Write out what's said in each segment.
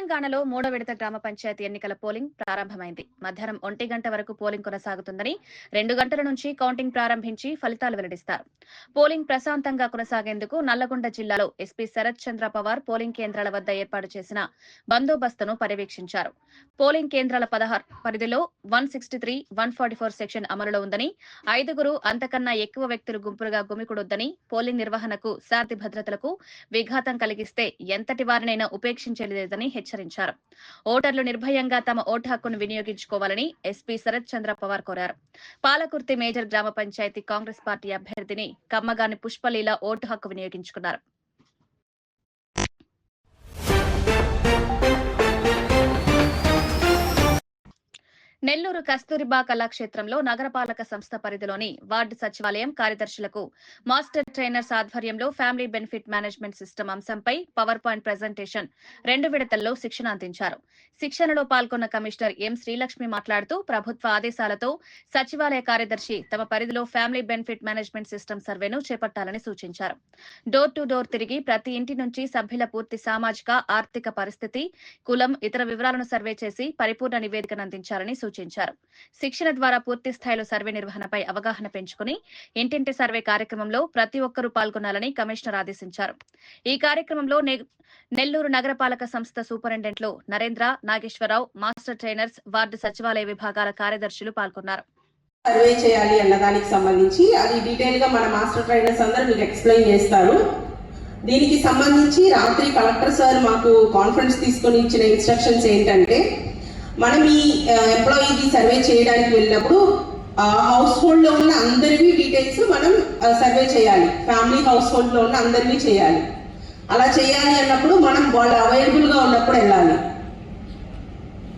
తెలంగాణలో మూడో విడత గ్రామ పంచాయతీ ఎన్నికల పోలింగ్ ప్రారంభమైంది. మధ్యాహ్నం ఒంటి గంట వరకు పోలింగ్ కొనసాగుతుందని రెండు గంటల నుంచి కౌంటింగ్ ప్రారంభించి ఫలితాలు వెల్లడిస్తారు. పోలింగ్ ప్రశాంతంగా కొనసాగేందుకు నల్లగొండ జిల్లాలో ఎస్పీ శరత్ చంద్ర పవార్ పోలింగ్ కేంద్రాల వద్ద ఏర్పాటు చేసిన బందోబస్తును పర్యవేక్షించారు. పోలింగ్ కేంద్రాల పదహారు పరిధిలో one sixty three one forty four section అమలులో ఉందని ఐదుగురు అంతకన్నా ఎక్కువ వ్యక్తులు గుంపులుగా గుమికూడొద్దని పోలింగ్ నిర్వహణకు శాంతి భద్రతలకు విఘాతం కలిగిస్తే ఎంతటి వారినైనా ఉపేక్షించలేదని హెచ్చరించారు ఓటర్లు నిర్భయంగా తమ ఓటు హక్కును వినియోగించుకోవాలని ఎస్పీ శరత్ చంద్ర పవార్ కోరారు. పాలకుర్తి మేజర్ గ్రామ పంచాయతీ కాంగ్రెస్ పార్టీ అభ్యర్థిని కమ్మగాని పుష్పలీల ఓటు హక్కు వినియోగించుకున్నారు. నెల్లూరు కస్తూరిబా కళాక్షేత్రంలో నగరపాలక సంస్థ పరిధిలోని వార్డు సచివాలయం కార్యదర్శులకు మాస్టర్ ట్రైనర్స్ ఆధ్వర్యంలో ఫ్యామిలీ బెనిఫిట్ మేనేజ్మెంట్ సిస్టమ్ అంశంపై పవర్ పాయింట్ ప్రజెంటేషన్ రెండు విడతల్లో శిక్షణ అందించారు. శిక్షణలో పాల్గొన్న కమిషనర్ ఎం శ్రీలక్ష్మి మాట్లాడుతూ ప్రభుత్వ ఆదేశాలతో సచివాలయ కార్యదర్శి తమ పరిధిలో ఫ్యామిలీ బెనిఫిట్ మేనేజ్మెంట్ సిస్టమ్ సర్వేను చేపట్టాలని సూచించారు. డోర్ టు డోర్ తిరిగి ప్రతి ఇంటి నుంచి సభ్యుల పూర్తి సామాజిక ఆర్థిక పరిస్థితి కులం ఇతర వివరాలను సర్వే చేసి పరిపూర్ణ నివేదికను అందించాలని సూచించారు. శిక్షణ ద్వారా పూర్తి స్థాయిలో సర్వే నిర్వహణపై అవగాహన పెంచుకుని ఇంటింటి సర్వే కార్యక్రమంలో ప్రతి ఒక్కరూ పాల్గొనాలని కమిషనర్ ఆదేశించారు. ఈ కార్యక్రమంలో నెల్లూరు నగరపాలక సంస్థ సూపరింటెండెంట్లు Narendra Nageswararao master trainers ward సచివాలయ విభాగాల కార్యదర్శులు పాల్గొన్నారు. సర్వే చేయాలి అన్న దానికి సంబంధించి అది డీటెయిల్గా మన మాస్టర్ ట్రైనర్స్ అందరూ మీకు ఎక్స్ప్లెయిన్ చేస్తారు. దీనికి సంబంధించి రాత్రి కలెక్టర్ సార్ మాకు కాన్ఫరెన్స్ తీసుకొని ఇచ్చిన ఇన్స్ట్రక్షన్స్ ఏంటంటే మనం ఈ ఎంప్లాయీకి సర్వే చేయడానికి వెళ్ళినప్పుడు హౌస్ హోల్డ్లో ఉన్న అందరివి డీటెయిల్స్ మనం సర్వే చేయాలి. ఫ్యామిలీ హౌస్ హోల్డ్లో ఉన్న అందరివి చేయాలి. అలా చేయాలి అన్నప్పుడు మనం వాళ్ళు అవైలబుల్గా ఉన్నప్పుడు వెళ్ళాలి.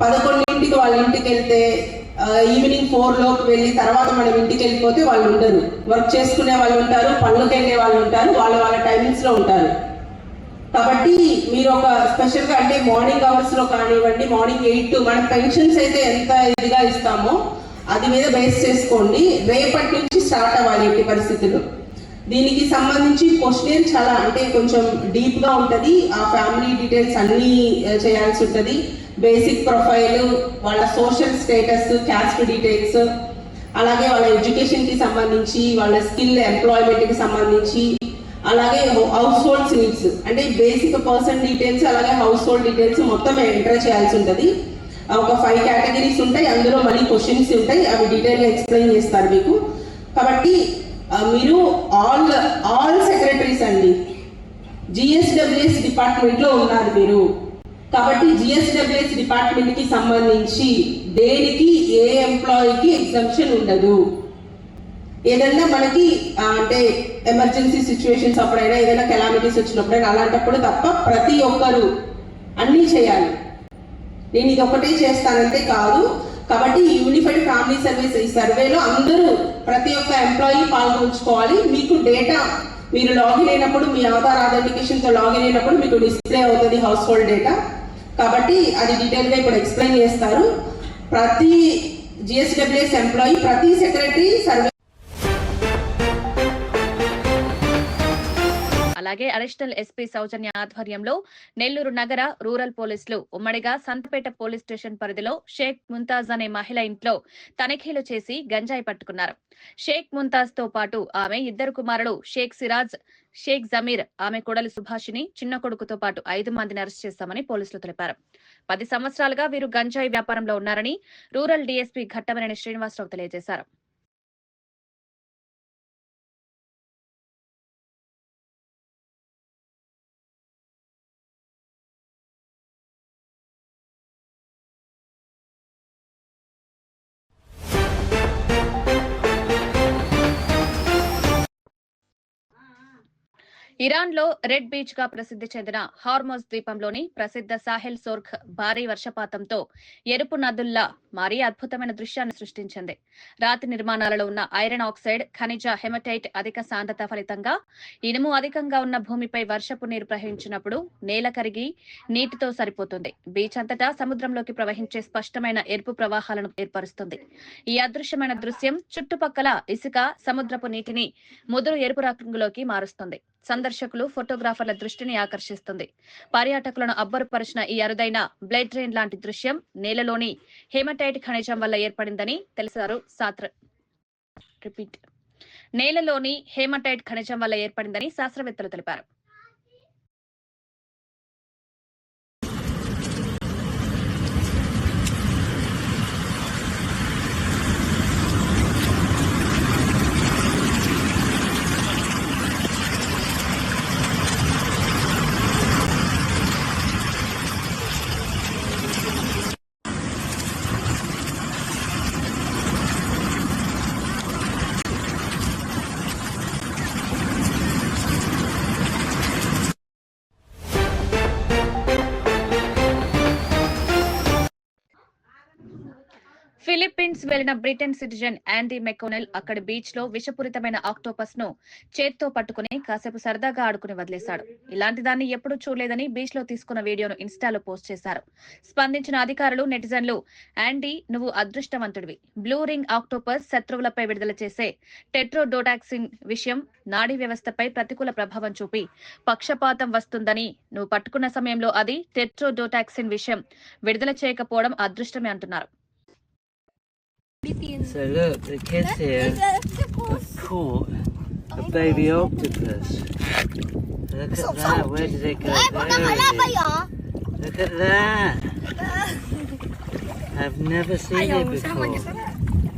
పదకొండింటికి వాళ్ళ ఇంటికి వెళ్తే ఈవినింగ్ ఫోర్లోకి వెళ్ళి తర్వాత మనం ఇంటికి వెళ్ళిపోతే వాళ్ళు ఉండరు. వర్క్ చేసుకునే వాళ్ళు ఉంటారు పనులకు వెళ్ళే వాళ్ళు ఉంటారు వాళ్ళ వాళ్ళ టైమింగ్స్లో ఉంటారు. కాబట్టి మీరు ఒక స్పెషల్గా అంటే మార్నింగ్ అవర్స్లో కానివ్వండి మార్నింగ్ ఎయిట్ టు మన పెన్షన్స్ అయితే ఎంత ఇదిగా ఇస్తామో అది మీద బేస్ చేసుకోండి. రేపటి నుంచి స్టార్ట్ అవ్వాలి ఎట్టి పరిస్థితులు దీనికి సంబంధించి క్వశ్చన్ చాలా అంటే కొంచెం డీప్గా ఉంటది. ఆ ఫ్యామిలీ డీటెయిల్స్ అన్ని చేయాల్సి ఉంటది. బేసిక్ ప్రొఫైల్ వాళ్ళ సోషల్ స్టేటస్ క్యాస్ట్ డీటెయిల్స్ అలాగే వాళ్ళ ఎడ్యుకేషన్కి సంబంధించి వాళ్ళ స్కిల్ ఎంప్లాయ్మెంట్కి సంబంధించి అలాగే హౌస్ హోల్డ్ నీడ్స్ అంటే బేసిక్ పర్సన్ డీటెయిల్స్ అలాగే హౌస్ హోల్డ్ డీటెయిల్స్ మొత్తం ఎంటర్ చేయాల్సి ఉంటుంది. ఒక ఫైవ్ కేటగిరీస్ ఉంటాయి. అందులో మళ్ళీ క్వశ్చన్స్ ఉంటాయి. అవి డీటెయిల్గా ఎక్స్ప్లెయిన్ చేస్తారు మీకు. కాబట్టి మీరు ఆల్ ఆల్ సెక్రటరీస్ అండి. జిఎస్డబ్ల్యూఎస్ డిపార్ట్మెంట్లో ఉన్నారు మీరు. కాబట్టి జిఎస్డబ్ల్యూఎస్ డిపార్ట్మెంట్కి సంబంధించి దేనికి ఏ ఎంప్లాయీకి ఎగ్జంప్షన్ ఉండదు. ఏదైనా మనకి అంటే ఎమర్జెన్సీ సిచ్యువేషన్స్ అప్పుడైనా ఏదైనా కెలామిటీస్ వచ్చినప్పుడైనా అలాంటప్పుడు తప్ప ప్రతి ఒక్కరు అన్నీ చేయాలి. నేను ఇది ఒకటే చేస్తానంటే కాదు. కాబట్టి యూనిఫైడ్ ఫ్యామిలీ సర్వీస్ ఈ సర్వేలో అందరూ ప్రతి ఒక్క ఎంప్లాయీ పాల్గొంచుకోవాలి. మీకు డేటా మీరు లాగిన్ అయినప్పుడు మీ ఆధార్ authentication లాగిన్ అయినప్పుడు మీకు డిస్ప్లే అవుతుంది హౌస్ హోల్డ్ డేటా కాబట్టి అది డీటెయిల్గా ఇప్పుడు ఎక్స్ప్లెయిన్ చేస్తారు. ప్రతి జిఎస్డబ్ల్యూఎస్ ఎంప్లాయీ ప్రతి సెక్రటరీ సర్వే అలాగే అడిషనల్ ఎస్పీ సౌజన్య ఆధ్వర్యంలో నెల్లూరు నగర రూరల్ పోలీసులు ఉమ్మడిగా సంతపేట పోలీస్ స్టేషన్ పరిధిలో షేక్ ముంతాజ్ అనే మహిళ ఇంట్లో తనిఖీలు చేసి గంజాయి పట్టుకున్నారు. షేక్ ముంతాజ్తో పాటు ఆమె ఇద్దరు కుమారుడు షేక్ సిరాజ్ షేక్ జమీర్ ఆమె కొడలి సుభాషిని చిన్న కొడుకుతో పాటు ఐదు మందిని అరెస్ట్ చేస్తామని పోలీసులు తెలిపారు. పది సంవత్సరాలుగా వీరు గంజాయి వ్యాపారంలో ఉన్నారని రూరల్ డీఎస్పీ ఘట్టమనేని శ్రీనివాసరావు తెలియజేశారు. ఇరాన్లో రెడ్ బీచ్గా ప్రసిద్ధి చెందిన హార్మోజ్ ద్వీపంలోని ప్రసిద్ధ సాహెల్ సోర్ఖ్ భారీ వర్షపాతంతో ఎరుపు నదుల్లా మారి అద్భుతమైన దృశ్యాన్ని సృష్టించింది. రాతి నిర్మాణాలలో ఉన్న ఐరన్ ఆక్సైడ్ ఖనిజ హెమటైట్ అధిక సాంద్రత ఫలితంగా ఇనుము అధికంగా ఉన్న భూమిపై వర్షపు నీరు ప్రవహించినప్పుడు నేల కరిగి నీటితో సరిపోతుంది. బీచ్ అంతటా సముద్రంలోకి ప్రవహించే స్పష్టమైన ఎరుపు ప్రవాహాలను ఏర్పరుస్తుంది. ఈ అదృశ్యమైన దృశ్యం చుట్టుపక్కల ఇసుక సముద్రపు నీటిని ముదురు ఎరుపు రంగులోకి మారుస్తుంది. సందర్శకులు ఫోటోగ్రాఫర్ల దృష్టిని ఆకర్షిస్తుంది. పర్యాటకులను అబ్బరుపరిచిన ఈ అరుదైన బ్లడ్ డ్రైన్ లాంటి దృశ్యం నేలలోని హేమటైట్ ఖనిజం వల్ల ఏర్పడిందని తెలిసారు శాస్త్ర రిపీట్. నేలలోని హేమటైట్ ఖనిజం వల్ల ఏర్పడిందని శాస్త్రవేత్తలు తెలిపారు. ఫిలిప్పీన్స్ వెళ్ళిన బ్రిటన్ సిటిజన్ యాండీ మెకోనెల్ అక్కడి బీచ్లో విషపూరితమైన ఆక్టోపస్ను చేత్తో పట్టుకుని కాసేపు సరదాగా ఆడుకుని వదిలేశాడు. ఇలాంటి దాన్ని ఎప్పుడూ చూడలేదని బీచ్లో తీసుకున్న వీడియోను ఇన్స్టాలో పోస్ట్ చేశారు. స్పందించిన అధికారులు నెటిజన్లు యాండీ నువ్వు అదృష్టవంతుడివి. బ్లూ రింగ్ ఆక్టోపస్ శత్రువులపై విడుదల చేసే టెట్రోడోటాక్సిన్ విషయం నాడీ వ్యవస్థపై ప్రతికూల ప్రభావం చూపి పక్షపాతం వస్తుందని నువ్వు పట్టుకున్న సమయంలో అది టెట్రోడోటాక్సిన్ విషయం విడుదల చేయకపోవడం అదృష్టమే అంటున్నారు. So look, the kids here have caught a baby octopus. Look at that. Where did it go? There it is. Look at that. I've never seen it before.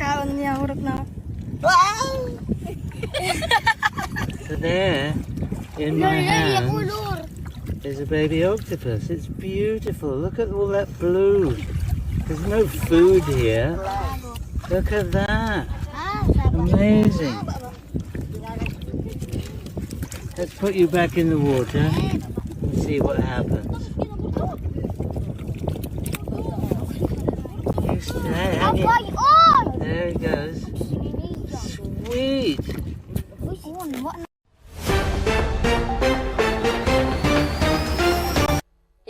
Kawan niya, hurap na. So there, in my hand, is a baby octopus. It's beautiful. Look at all that blue. There's no food here. Look at that. Amazing. Let's put you back in the water and see what happens. You stay, hang it. There he goes. Sweet.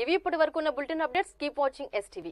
ఇవి ఇప్పటి వరకు ఉన్న bulletin updates keep watching STV